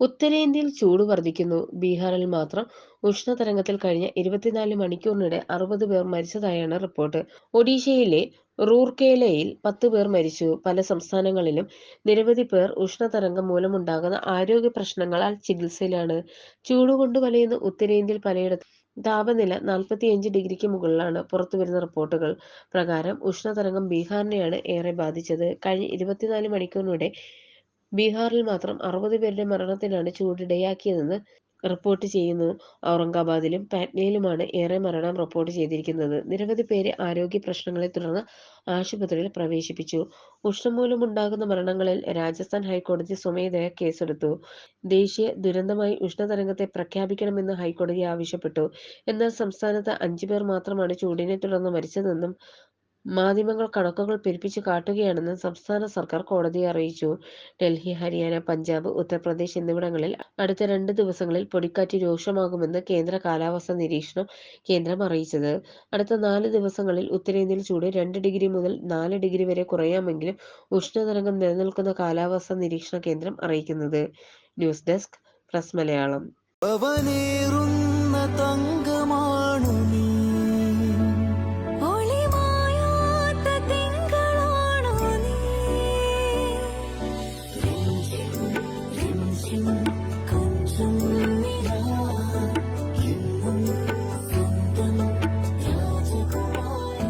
ഉത്തരേന്ത്യയിൽ ചൂട് വർദ്ധിക്കുന്നു ബീഹാറിൽ മാത്രം ഉഷ്ണതരംഗത്തിൽ കഴിഞ്ഞ ഇരുപത്തിനാല് മണിക്കൂറിനിടെ അറുപത് പേർ മരിച്ചതായാണ് റിപ്പോർട്ട്. ഒഡീഷയിലെ റൂർക്കേലയിൽ പത്ത് പേർ മരിച്ചു. പല സംസ്ഥാനങ്ങളിലും നിരവധി പേർ ഉഷ്ണതരംഗം മൂലമുണ്ടാകുന്ന ആരോഗ്യ പ്രശ്നങ്ങളാൽ ചികിത്സയിലാണ്. ചൂടുകൊണ്ട് വലയുന്ന ഉത്തരേന്ത്യയിൽ പലയിടത്തും താപനില നാൽപ്പത്തിയഞ്ച് ഡിഗ്രിക്ക് മുകളിലാണ് പുറത്തുവരുന്ന റിപ്പോർട്ടുകൾ. പ്രകാരം ഉഷ്ണതരംഗം ബീഹാറിനെയാണ് ഏറെ ബാധിച്ചത്. കഴിഞ്ഞ ഇരുപത്തിനാല് മണിക്കൂറിനിടെ ബീഹാറിൽ മാത്രം അറുപത് പേരുടെ മരണത്തിനാണ് ചൂടിടയാക്കിയതെന്ന് റിപ്പോർട്ട് ചെയ്യുന്നു. ഔറംഗാബാദിലും പാറ്റ്നയിലുമാണ് ഏറെ മരണം റിപ്പോർട്ട് ചെയ്തിരിക്കുന്നത്. നിരവധി പേരെ ആരോഗ്യ പ്രശ്നങ്ങളെ തുടർന്ന് ആശുപത്രിയിൽ പ്രവേശിപ്പിച്ചു. ഉഷ്ണം മൂലമുണ്ടാകുന്ന മരണങ്ങളിൽ രാജസ്ഥാൻ ഹൈക്കോടതി സ്വമേധയാ കേസെടുത്തു. ദേശീയ ദുരന്തമായി ഉഷ്ണതരംഗത്തെ പ്രഖ്യാപിക്കണമെന്ന് ഹൈക്കോടതി ആവശ്യപ്പെട്ടു. എന്നാൽ സംസ്ഥാനത്ത് അഞ്ചു പേർ മാത്രമാണ് ചൂടിനെ തുടർന്ന് മരിച്ചതെന്നും മാധ്യമങ്ങൾ കണക്കുകൾ പെരുപ്പിച്ച് കാട്ടുകയാണെന്ന് സംസ്ഥാന സർക്കാർ കോടതിയെ അറിയിച്ചു. ഡൽഹി ഹരിയാന പഞ്ചാബ് ഉത്തർപ്രദേശ് എന്നിവിടങ്ങളിൽ അടുത്ത രണ്ട് ദിവസങ്ങളിൽ പൊടിക്കാറ്റ് രൂക്ഷമാകുമെന്ന് കേന്ദ്ര കാലാവസ്ഥാ നിരീക്ഷണ കേന്ദ്രം അറിയിച്ചത്. അടുത്ത നാല് ദിവസങ്ങളിൽ ഉത്തരേന്ത്യയിൽ ചൂട് രണ്ട് ഡിഗ്രി മുതൽ നാല് ഡിഗ്രി വരെ കുറയാമെങ്കിലും ഉഷ്ണതരംഗം നിലനിൽക്കുന്ന കാലാവസ്ഥാ നിരീക്ഷണ കേന്ദ്രം അറിയിക്കുന്നത്. News desk press Malayalam. അവനേറുന്ന